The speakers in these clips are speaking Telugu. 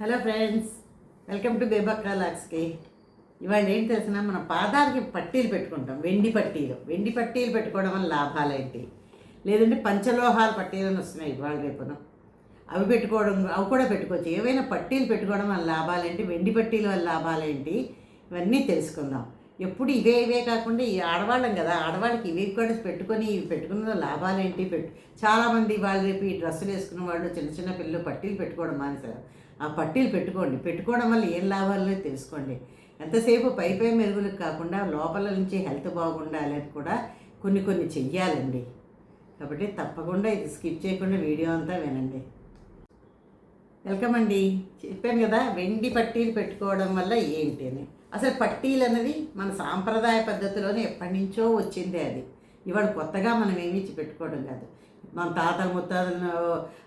హలో ఫ్రెండ్స్ వెల్కమ్ టు బేబక్క లాక్స్కి ఇవాళ ఏం తెలిసిన మన పాదాలకి పట్టీలు పెట్టుకుంటాం వెండి పట్టీలు. వెండి పట్టీలు పెట్టుకోవడం వల్ల లాభాలు ఏంటి? లేదంటే పంచలోహాల పట్టీలు అని వస్తున్నాయి ఇవాళ రేపున. అవి పెట్టుకోవడం అవి కూడా పెట్టుకోవచ్చు. ఏవైనా పట్టీలు పెట్టుకోవడం వల్ల లాభాలేంటి వెండి పట్టీల వల్ల లాభాలేంటి ఇవన్నీ తెలుసుకుందాం. ఎప్పుడు ఇవే ఇవే కాకుండా ఈ ఆడవాళ్ళం కదా ఆడవాళ్ళకి ఇవి కూడా పెట్టుకొని ఇవి పెట్టుకున్న లాభాలేంటి పెట్టు చాలామంది వాళ్ళు రేపు ఈ డ్రెస్సులు వేసుకున్న వాళ్ళు చిన్న చిన్న పిల్లలు పట్టీలు పెట్టుకోవడం మానేశారు. ఆ పట్టీలు పెట్టుకోండి. పెట్టుకోవడం వల్ల ఏం లాభాలు తెలుసుకోండి. ఎంతసేపు పై పై మెరుగులకు కాకుండా లోపల నుంచి హెల్త్ బాగుండాలి అని కూడా కొన్ని కొన్ని చెయ్యాలండి. కాబట్టి తప్పకుండా ఇది స్కిప్ చేయకుండా వీడియో అంతా వినండి. వెల్కమ్ అండి. చెప్పాను కదా వెండి పట్టీలు పెట్టుకోవడం వల్ల ఏంటి అని. అసలు పట్టీలు అన్నది మన సాంప్రదాయ పద్ధతిలోనే ఎప్పటి నుంచో వచ్చిందే అది. ఇవాళ కొత్తగా మనం ఏమీ పెట్టుకోవడం కాదు. మన తాతలు ముత్తాతలు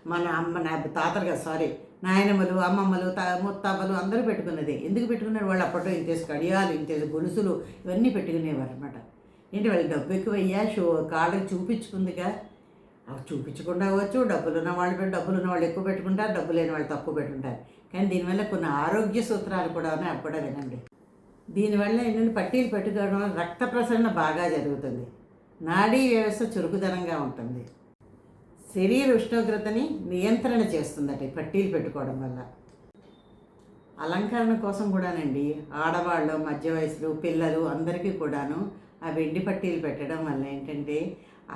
మన అమ్మ నా తాతలు కాదు సారీ నాయనమ్మలు అమ్మమ్మలు త ముత్తాతలు అందరూ పెట్టుకున్నదే. ఎందుకు పెట్టుకున్నారు? వాళ్ళు అప్పట్లో ఇంతేసి కడియాలు ఇంతేసి గొలుసులు ఇవన్నీ పెట్టుకునేవారు అనమాట ఏంటి వాళ్ళు డబ్బు ఎక్కువయ్యా? షో కాళ్ళకి చూపించుకుందిగా? అవి చూపించకుండా అవ్వచ్చు. డబ్బులు ఉన్న వాళ్ళు డబ్బులు ఉన్న వాళ్ళు ఎక్కువ పెట్టుకుంటారు డబ్బు లేని వాళ్ళు తక్కువ పెట్టుకుంటారు. కానీ దీనివల్ల కొన్ని ఆరోగ్య సూత్రాలు కూడా ఉన్నాయి అవి కూడా వినండి. దీనివల్ల ఏంటంటే పట్టీలు పెట్టుకోవడం వల్ల రక్త ప్రసరణ బాగా జరుగుతుంది. నాడీ వ్యవస్థ చురుకుదనంగా ఉంటుంది. శరీర ఉష్ణోగ్రతని నియంత్రణ చేస్తుందట ఈ పట్టీలు పెట్టుకోవడం వల్ల. అలంకరణ కోసం కూడానండి ఆడవాళ్ళు మధ్య వయసులు పిల్లలు అందరికీ కూడాను ఆ వెండి పట్టీలు పెట్టడం వల్ల ఏంటంటే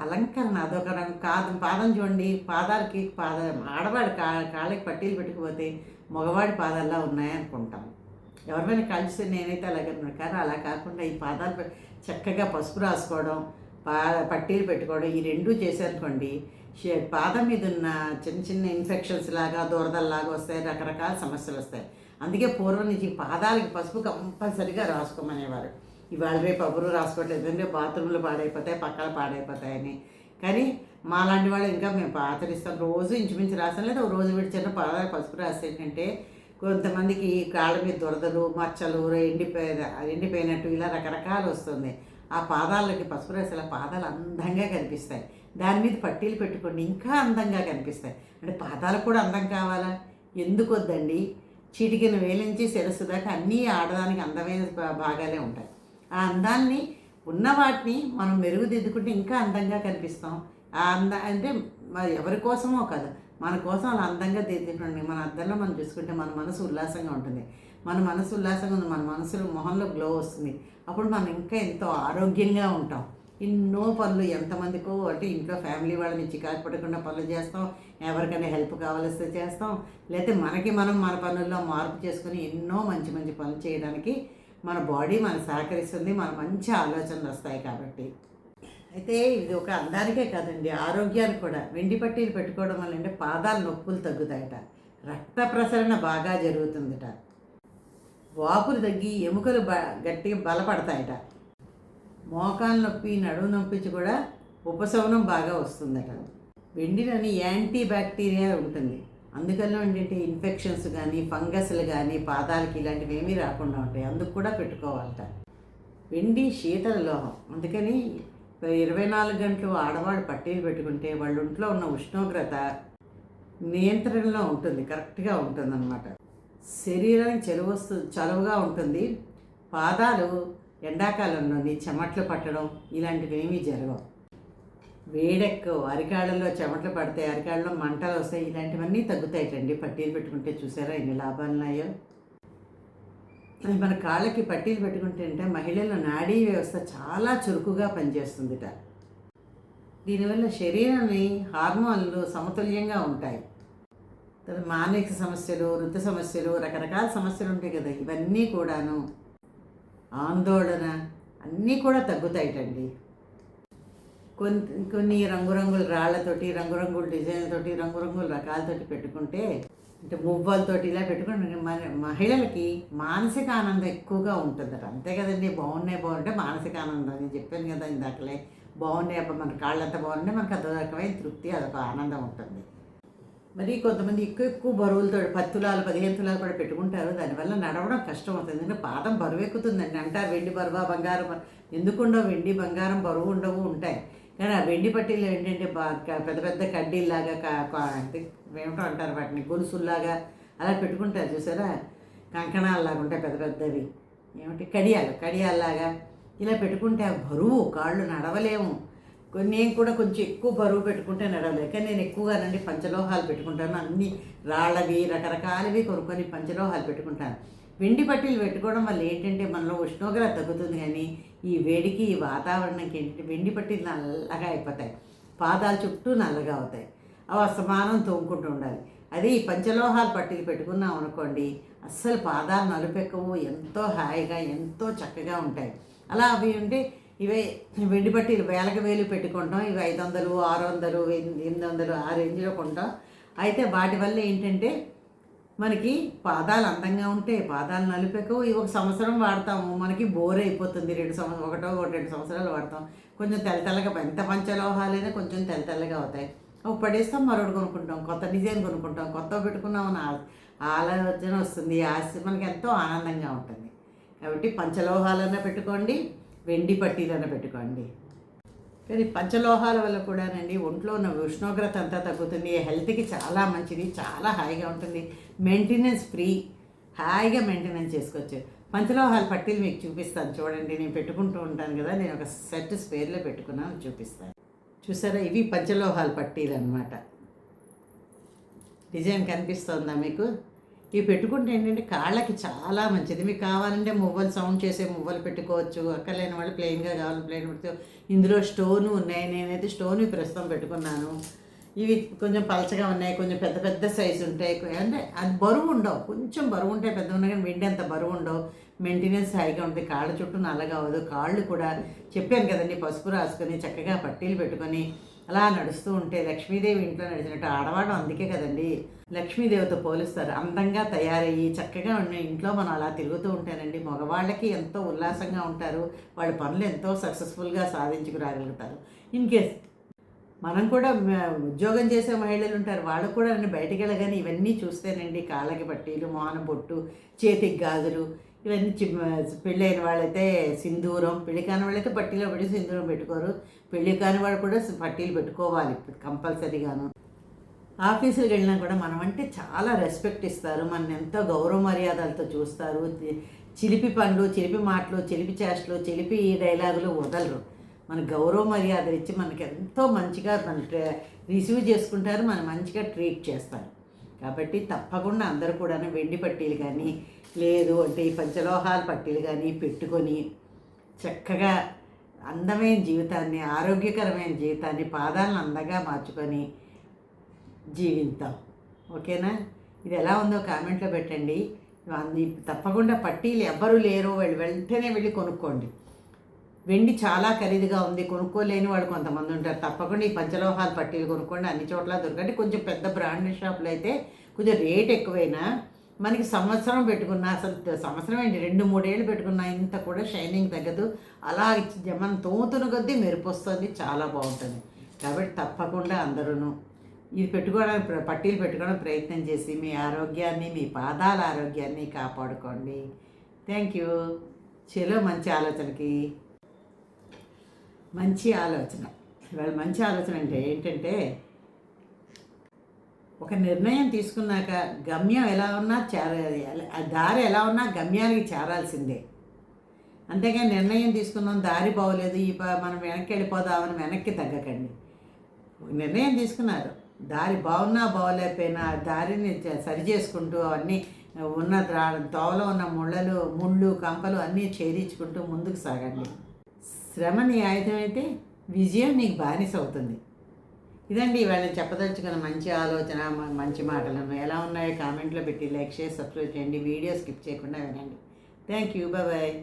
అలంకరణ అదొక కాదు పాదం చూడండి పాదాలకి పాద ఆడవాడి కా కాళ్ళకి పట్టీలు పెట్టుకుపోతే మగవాడి పాదాల్లా ఉన్నాయనుకుంటాం ఎవరిమైనా కలిసి నేనైతే అలాగే కానీ అలా కాకుండా ఈ పాదాలు చక్కగా పసుపు రాసుకోవడం పా పట్టీలు పెట్టుకోవడం ఈ రెండూ చేశారనుకోండి పాదం మీద ఉన్న చిన్న చిన్న ఇన్ఫెక్షన్స్ లాగా దురదల్లాగా వస్తాయి రకరకాల సమస్యలు వస్తాయి. అందుకే పూర్వం నుంచి పాదాలకి పసుపు కంపల్సరిగా రాసుకోమనేవారు. ఇవాళ రేపు ఎవరు రాసుకోవట్లేదు. ఎందుకంటే బాత్రూంలు పాడైపోతాయి పక్కన పాడైపోతాయని. కానీ మాలాంటి వాళ్ళు ఇంకా మేము పాతరిస్తాం. రోజు ఇంచుమించు రాసాం లేదా ఒక రోజు విడిచిన పాదాలు పసుపు రాసేటంటే ఏంటంటే కొంతమందికి కాళ్ళ మీద దురదలు మచ్చలు ఎండిపోయిన ఎండిపోయినట్టు ఇలా రకరకాలు వస్తుంది. ఆ పాదాలకి పసుపు రాసి పాదాలు అందంగా కనిపిస్తాయి. దాని మీద పట్టీలు పెట్టుకోండి. ఇంకా అందంగా కనిపిస్తాయి. అంటే పాదాలు కూడా అందం కావాలా? ఎందుకు వద్దండి చిటికిన వేలించి శిరస్సు దాకా అన్నీ ఆడడానికి అందమైన భాగాలే ఉంటాయి. ఆ అందాన్ని ఉన్న వాటిని మనం మెరుగుదిద్దుకుంటే ఇంకా అందంగా కనిపిస్తాం. ఆ అంద అంటే మరి ఎవరి కోసమో కాదు. మన కోసం అలా అందంగా దిద్దుకోండి మన అద్దంలో మనం చూసుకుంటే మన మనసు ఉల్లాసంగా ఉంటుంది. మన మనసు ఉల్లాసంగా ఉంది. మన మనసులో మొహంలో గ్లో వస్తుంది. అప్పుడు మనం ఇంకా ఎంతో ఆరోగ్యంగా ఉంటాం. ఎన్నో పనులు ఎంతమందికో అంటే ఇంట్లో ఫ్యామిలీ వాళ్ళని చికాకు పడకుండా పనులు చేస్తాం ఎవరికైనా హెల్ప్ కావాల్సి చేస్తాం లేకపోతే మనకి మనం మన పనుల్లో మార్పు చేసుకుని ఎన్నో మంచి మంచి పనులు చేయడానికి మన బాడీ మన సహకరిస్తుంది మన మంచి ఆలోచనలు వస్తాయి కాబట్టి. అయితే ఇది ఒక అందానికే కాదండి ఆరోగ్యానికి కూడా. వెండి పట్టీలు పెట్టుకోవడం వల్ల అంటే పాదాల నొప్పులు తగ్గుతాయట. రక్త ప్రసరణ బాగా జరుగుతుందట. వాపులు తగ్గి ఎముకలు బ గట్టిగా బలపడతాయట. మోకాలు నొప్పి నడుము నొప్పించి కూడా ఉపశమనం బాగా వస్తుందట. వెండిలోని యాంటీ బ్యాక్టీరియా ఉంటుంది. అందుకని ఏంటంటే ఇన్ఫెక్షన్స్ కానీ ఫంగస్లు కానీ పాదాలకి ఇలాంటివి ఏమీ రాకుండా ఉంటాయి. అందుకు కూడా పెట్టుకోవాలట. వెండి శీతల లోహం. అందుకని ఇరవై నాలుగు గంటలు ఆడవాళ్ళు పట్టీలు పెట్టుకుంటే వాళ్ళ ఒంట్లో ఉన్న ఉష్ణోగ్రత నియంత్రణలో ఉంటుంది. కరెక్ట్గా ఉంటుంది అనమాట శరీరానికి చెరువస్తు చలువుగా ఉంటుంది. పాదాలు ఎండాకాలంలోని చెమట్లు పట్టడం ఇలాంటివి ఏమీ జరగవు. వేడెక్కో అరికాళ్ళలో చెమటలు పడతాయి అరికాళ్ళలో మంటలు వస్తాయి ఇలాంటివన్నీ తగ్గుతాయిటండి పట్టీలు పెట్టుకుంటే చూసారా ఎన్ని లాభాలు ఉన్నాయో? అది మన కాళ్ళకి పట్టీలు పెట్టుకుంటే అంటే మహిళల నాడీ వ్యవస్థ చాలా చురుకుగా పనిచేస్తుందిట. దీనివల్ల శరీరాన్ని హార్మోన్లు సమతుల్యంగా ఉంటాయి. మానసిక సమస్యలు వృద్ధ సమస్యలు రకరకాల సమస్యలు ఉంటాయి కదా. ఇవన్నీ కూడాను ఆందోళన అన్నీ కూడా తగ్గుతాయిటండి. కొన్ని కొన్ని రంగురంగుల రాళ్ళతోటి రంగురంగుల డిజైన్లతోటి రంగురంగుల రకాలతోటి పెట్టుకుంటే అంటే మువ్వలతోటి ఇలా పెట్టుకుంటే మన మహిళలకి మానసిక ఆనందం ఎక్కువగా ఉంటుందట. అంతే కదండి బాగున్నాయి బాగుంటే మానసిక ఆనందం. నేను చెప్పాను కదా ఇందాకలే బాగున్నాయి అప్పుడు మన కాళ్ళంతా బాగుంటే బాగున్నాయి మనకు అదో రకమైన తృప్తి అదొక ఆనందం ఉంటుంది. మరి కొంతమంది ఎక్కువ ఎక్కువ బరువులతో పది తులాలు పదిహేను తులాలు కూడా పెట్టుకుంటారు. దానివల్ల నడవడం కష్టం అవుతుంది. ఎందుకంటే పాదం బరువు ఎక్కుతుందండి అంటారు వెండి బరువా బంగారం బరువు. ఎందుకుండవు వెండి బంగారం బరువు ఉండవు ఉంటాయి. కానీ ఆ వెండి పట్టీలు ఏంటంటే పెద్ద పెద్ద కడ్డీల్లాగా కా- అంటే ఏమిటో అంటారు వాటిని. గొలుసుల్లాగా అలా పెట్టుకుంటారు చూసారా? కంకణాల్లాగా ఉంటాయి పెద్ద పెద్దవి. ఏమిటి? కడియాలు కడియాల్లాగా ఇలా పెట్టుకుంటే ఆ బరువు కాళ్ళు నడవలేము. నేను కూడా కొంచెం ఎక్కువ బరువు పెట్టుకుంటే నడవలేదు కానీ నేను ఎక్కువగానండి పంచలోహాలు పెట్టుకుంటాను. అన్ని రాళ్ళవి రకరకాలవి కొనుక్కొని పంచలోహాలు పెట్టుకుంటాను. వెండి పట్టీలు పెట్టుకోవడం వల్ల ఏంటంటే మనలో ఉష్ణోగ్రత తగ్గుతుంది కానీ ఈ వేడికి ఈ వాతావరణంకి ఏంటంటే వెండి పట్టీలు నల్లగా అయిపోతాయి. పాదాల చుట్టూ నల్లగా అవుతాయి. అవి అసమానం తోముకుంటూ ఉండాలి. అది ఈ పంచలోహాలు పట్టీలు పెట్టుకున్నాం అనుకోండి అస్సలు పాదాలు నలుపెక్కవు ఎంతో హాయిగా ఎంతో చక్కగా ఉంటాయి. అలా అవి ఉంటే ఇవే వెండి పట్టీలు వేలకు వేలు పెట్టుకుంటాం. ఇవి ఐదు వందలు ఆరు వందలు ఎనిమిది వందలు ఆ రేంజ్లో కొంటాం. అయితే వాటి వల్ల ఏంటంటే మనకి పాదాలు అందంగా ఉంటే పాదాలు నలిపెక్కవు. ఇవి ఒక సంవత్సరం వాడతాము. మనకి బోర్ అయిపోతుంది. రెండు సంవత్సరం ఒకటో ఒక రెండు సంవత్సరాలు వాడతాం. కొంచెం తెల్లతెల్లగా ఎంత పంచలోహాలైనా కొంచెం తెల్ల తెల్లగా అవుతాయి. ఒక పడేస్తాం మరొకటి కొనుక్కుంటాం. కొత్త డిజైన్ కొనుక్కుంటాం. కొత్త పెట్టుకున్నామని ఆలోచన వస్తుంది. ఆశ మనకి ఎంతో ఆనందంగా ఉంటుంది. కాబట్టి పంచలోహాలన్నా పెట్టుకోండి. వెండి పట్టీలను పెట్టుకోండి. కానీ పంచలోహాల వల్ల కూడానండి ఒంట్లో ఉన్న ఉష్ణోగ్రత అంతా తగ్గుతుంది హెల్త్కి చాలా మంచిది చాలా హాయిగా ఉంటుంది. మెయింటెనెన్స్ ఫ్రీ హాయిగా మెయింటెనెన్స్ చేసుకోవచ్చు. పంచలోహాల పట్టీలు మీకు చూపిస్తాను చూడండి నేను పెట్టుకుంటూ ఉంటాను కదా నేను ఒక సెట్ స్పేర్లో పెట్టుకున్నాను చూపిస్తాను. చూసారా ఇవి పంచలోహాల పట్టీలు అనమాట డిజైన్ కనిపిస్తుందా మీకు? ఇవి పెట్టుకుంటే ఏంటంటే కాళ్ళకి చాలా మంచిది. మీకు కావాలంటే మువ్వలు సౌండ్ చేసే మువ్వలు పెట్టుకోవచ్చు. అక్కర్లేని వాళ్ళు ప్లెయిన్గా కావాలి ప్లెయిన్ పెడితే ఇందులో స్టోను ఉన్నాయి. నేనైతే స్టోన్ ప్రస్తుతం పెట్టుకున్నాను. ఇవి కొంచెం పలచగా ఉన్నాయి. కొంచెం పెద్ద పెద్ద సైజు ఉంటాయి. అంటే అది బరువు ఉండవు. కొంచెం బరువు ఉంటాయి పెద్ద ఉన్నాయి కానీ వెండి అంత బరువు ఉండవు. మెయింటెనెన్స్ హైగా ఉంటుంది. కాళ్ళ చుట్టూ నల్లగా అవ్వదు. కాళ్ళు కూడా చెప్పాను కదండి పసుపు రాసుకొని చక్కగా పట్టీలు పెట్టుకొని అలా నడుస్తూ ఉంటే లక్ష్మీదేవి ఇంట్లో నడిచినట్టు ఆడవాడు అందుకే కదండి. లక్ష్మీదేవితో పోలుస్తారు. అందంగా తయారయ్యి చక్కగా ఉన్న ఇంట్లో మనం అలా తిరుగుతూ ఉంటానండి మగవాళ్ళకి ఎంతో ఉల్లాసంగా ఉంటారు. వాళ్ళ పనులు ఎంతో సక్సెస్ఫుల్గా సాధించుకురాగలుగుతారు. ఇన్ కేస్ మనం కూడా ఉద్యోగం చేసే మహిళలు ఉంటారు. వాళ్ళు కూడా నన్ను బయటికి వెళ్ళగానే ఇవన్నీ చూస్తేనండి కాళ్ళకి పట్టీలు మోహన బొట్టు చేతికి గాజులు ఇవన్నీ పెళ్ళైన వాళ్ళైతే సింధూరం పెళ్ళి కాని వాళ్ళైతే పట్టీలో పెట్టి సింధూరం పెట్టుకోరు. పెళ్ళి కాని వాళ్ళు కూడా పట్టీలు పెట్టుకోవాలి కంపల్సరీగాను. ఆఫీసులకు వెళ్ళినా కూడా మనం అంటే చాలా రెస్పెక్ట్ ఇస్తారు. మన ఎంతో గౌరవ మర్యాదలతో చూస్తారు. చిలిపి పనులు చిలిపి మాటలు చిలిపి చేష్టలు చిలిపి డైలాగులు వదలరు. మన గౌరవ మర్యాదలు ఇచ్చి మనకి ఎంతో మంచిగా మన రిసీవ్ చేసుకుంటారు. మనం మంచిగా ట్రీట్ చేస్తారు. కాబట్టి తప్పకుండా అందరూ కూడా వెండి పట్టీలు కానీ లేదు అంటే ఈ పంచలోహాల పట్టీలు కానీ పెట్టుకొని చక్కగా అందమైన జీవితాన్ని ఆరోగ్యకరమైన జీవితాన్ని పాదాలను అందంగా మార్చుకొని జీవిద్దాం ఓకేనా? ఇది ఎలా ఉందో కామెంట్లో పెట్టండి. తప్పకుండా పట్టీలు ఎవ్వరూ లేరు. వాళ్ళు వెంటనే వెళ్ళి కొనుక్కోండి. వెండి చాలా ఖరీదుగా ఉంది. కొనుక్కోలేని వాళ్ళు కొంతమంది ఉంటారు. తప్పకుండా ఈ పంచలోహాల పట్టీలు కొనుక్కోండి. అన్ని చోట్ల దొరకండి కొంచెం పెద్ద బ్రాండెడ్ షాపులు అయితే కొంచెం రేట్ ఎక్కువైనా మనకి సంవత్సరం పెట్టుకున్న అసలు సంవత్సరం ఏంటి? రెండు మూడేళ్ళు పెట్టుకున్న ఇంత కూడా షైనింగ్ తగ్గదు. అలా మనం తోతున కొద్దీ మెరుపు వస్తుంది చాలా బాగుంటుంది. కాబట్టి తప్పకుండా అందరూ ఇది పెట్టుకోవడానికి పట్టీలు పెట్టుకోవడానికి ప్రయత్నం చేసి మీ ఆరోగ్యాన్ని మీ పాదాల ఆరోగ్యాన్ని కాపాడుకోండి. Thank you. చెలో మంచి ఆలోచనకి మంచి ఆలోచన. ఇవాళ మంచి ఆలోచన అంటే ఏంటంటే ఒక నిర్ణయం తీసుకున్నాక గమ్యం ఎలా ఉన్నా చేర దారి ఎలా ఉన్నా గమ్యానికి చేరాల్సిందే. అంతేగాని నిర్ణయం తీసుకున్నాం దారి బాగోలేదు ఈ మనం వెనక్కి వెళ్ళిపోదామని వెనక్కి తగ్గకండి. నిర్ణయం తీసుకున్నారు. దారి బాగున్నా బాగోలేకపోయినా దారిని సరి చేసుకుంటూ అవన్నీ ఉన్న తోవలో ఉన్న ముళ్ళలు ముళ్ళు కంపలు అన్నీ చేరించుకుంటూ ముందుకు సాగండి. శ్రమ నీ ఆయుధం అయితే విజయం నీకు బానిస అవుతుంది. ఇదండి ఇవాళ చెప్పదలుచుకున్న మంచి ఆలోచన మంచి మాటలను ఎలా ఉన్నాయో కామెంట్లో పెట్టి లైక్ చేసి సబ్స్క్రైబ్ చేయండి. వీడియో స్కిప్ చేయకుండా వినండి. Thank you. బాయ్.